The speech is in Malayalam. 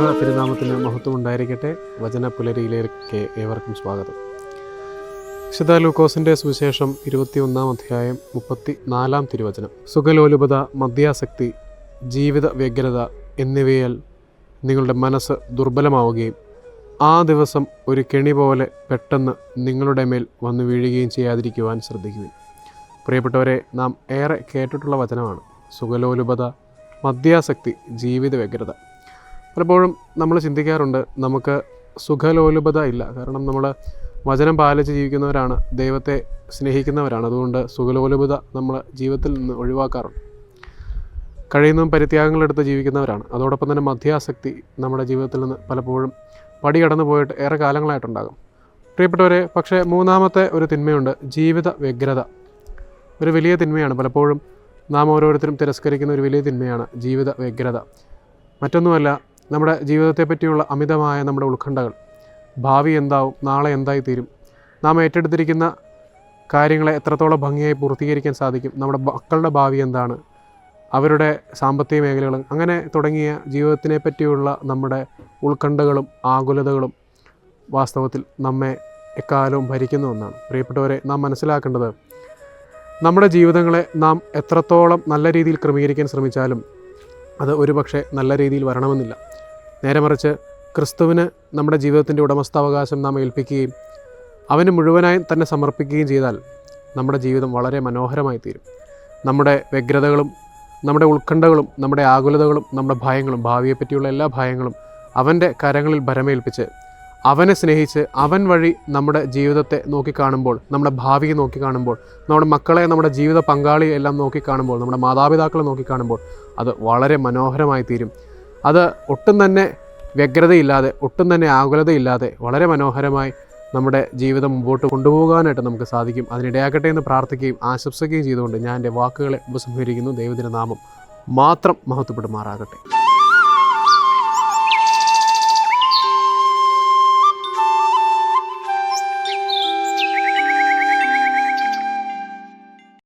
തിരുനാമത്തിന് മഹത്വം ഉണ്ടായിരിക്കട്ടെ. വചന പുലരിയിലേക്ക് ഏവർക്കും സ്വാഗതം. വിശുദ്ധ ലൂക്കോസിന്റെ സുവിശേഷം ഇരുപത്തിയൊന്നാം അധ്യായം മുപ്പത്തി നാലാം തിരുവചനം. സുഖലോലുപത മദ്യാസക്തി ജീവിത വ്യഗ്രത എന്നിവയാൽ നിങ്ങളുടെ മനസ്സ് ദുർബലമാവുകയും ആ ദിവസം ഒരു കെണി പോലെ പെട്ടെന്ന് നിങ്ങളുടെ മേൽ വന്നു വീഴുകയും ചെയ്യാതിരിക്കുവാൻ ശ്രദ്ധിക്കുക പ്രിയപ്പെട്ടവരെ നാം ഏറെ കേട്ടിട്ടുള്ള വചനമാണ് സുഖലോലുപത മദ്യാസക്തി ജീവിത വ്യഗ്രത. പലപ്പോഴും നമ്മൾ ചിന്തിക്കാറുണ്ട് നമുക്ക് സുഖലോലുപത ഇല്ല. കാരണം നമ്മൾ വചനം പാലിച്ച് ജീവിക്കുന്നവരാണ് ദൈവത്തെ സ്നേഹിക്കുന്നവരാണ്. അതുകൊണ്ട് സുഖലോലുപത നമ്മൾ ജീവിതത്തിൽ നിന്ന് ഒഴിവാക്കാറുണ്ട്. കഴിയുന്നതും പരിത്യാഗങ്ങളെടുത്ത് ജീവിക്കുന്നവരാണ്. അതോടൊപ്പം തന്നെ മധ്യാസക്തി നമ്മുടെ ജീവിതത്തിൽ നിന്ന് പലപ്പോഴും പടി കടന്നു പോയിട്ട് ഏറെ കാലങ്ങളായിട്ടുണ്ടാകും. പ്രിയപ്പെട്ടവരെ പക്ഷേ മൂന്നാമത്തെ ഒരു തിന്മയുണ്ട് ജീവിത വ്യഗ്രത. ഒരു വലിയ തിന്മയാണ്. പലപ്പോഴും നാം ഓരോരുത്തരും തിരസ്കരിക്കുന്ന ഒരു വലിയ തിന്മയാണ് ജീവിത വ്യഗ്രത. മറ്റൊന്നുമല്ല നമ്മുടെ ജീവിതത്തെ പറ്റിയുള്ള അമിതമായ നമ്മുടെ ഉത്കണ്ഠകൾ. ഭാവി എന്താവും നാളെ എന്തായി തീരും? നാം ഏറ്റെടുത്തിരിക്കുന്ന കാര്യങ്ങളെ എത്രത്തോളം ഭംഗിയായി പൂർത്തീകരിക്കാൻ സാധിക്കും? നമ്മുടെ മക്കളുടെ ഭാവി എന്താണ്? അവരുടെ സാമ്പത്തിക മേഖലകൾ അങ്ങനെ തുടങ്ങിയ ജീവിതത്തിനെ പറ്റിയുള്ള നമ്മുടെ ഉത്കണ്ഠകളും ആകുലതകളും വാസ്തവത്തിൽ നമ്മെ എക്കാലവും ഭരിക്കുന്ന ഒന്നാണ്. പ്രിയപ്പെട്ടവരെ നാം മനസ്സിലാക്കേണ്ടത് നമ്മുടെ ജീവിതങ്ങളെ നാം എത്രത്തോളം നല്ല രീതിയിൽ ക്രമീകരിക്കാൻ ശ്രമിച്ചാലും അത് ഒരുപക്ഷെ നല്ല രീതിയിൽ വരണമെന്നില്ല. നേരെ മറിച്ച് ക്രിസ്തുവിന് നമ്മുടെ ജീവിതത്തിന്റെ ഉടമസ്ഥാവകാശം നാം ഏൽപ്പിക്കുകയും അവന് മുഴുവനായും തന്നെ സമർപ്പിക്കുകയും ചെയ്താൽ നമ്മുടെ ജീവിതം വളരെ മനോഹരമായി തീരും നമ്മുടെ വ്യഗ്രതകളും നമ്മുടെ ഉത്കണ്ഠകളും നമ്മുടെ ആകുലതകളും നമ്മുടെ ഭയങ്ങളും ഭാവിയെപ്പറ്റിയുള്ള എല്ലാ ഭയങ്ങളും അവന്റെ കരങ്ങളിൽ ഭരമേൽപ്പിച്ച് അവനെ സ്നേഹിച്ച് അവൻ വഴി നമ്മുടെ ജീവിതത്തെ നോക്കിക്കാണുമ്പോൾ നമ്മുടെ ഭാവിയെ നോക്കിക്കാണുമ്പോൾ നമ്മുടെ മക്കളെ നമ്മുടെ ജീവിത പങ്കാളിയെ എല്ലാം നോക്കിക്കാണുമ്പോൾ നമ്മുടെ മാതാപിതാക്കളെ നോക്കിക്കാണുമ്പോൾ അത് വളരെ മനോഹരമായി തീരും അത് ഒട്ടും തന്നെ വ്യഗ്രതയില്ലാതെ ഒട്ടും തന്നെ ആകുലതയില്ലാതെ വളരെ മനോഹരമായി നമ്മുടെ ജീവിതം മുമ്പോട്ട് കൊണ്ടുപോകാനായിട്ട് നമുക്ക് സാധിക്കും. അതിനിടയാക്കട്ടെ എന്ന് പ്രാർത്ഥിക്കുകയും ആശംസിക്കുകയും ചെയ്തുകൊണ്ട് ഞാൻ എന്റെ വാക്കുകളെ ഉപസംഹരിക്കുന്നു. ദൈവത്തിന്റെ നാമം മാത്രം മഹത്വപ്പെടുമാറാകട്ടെ.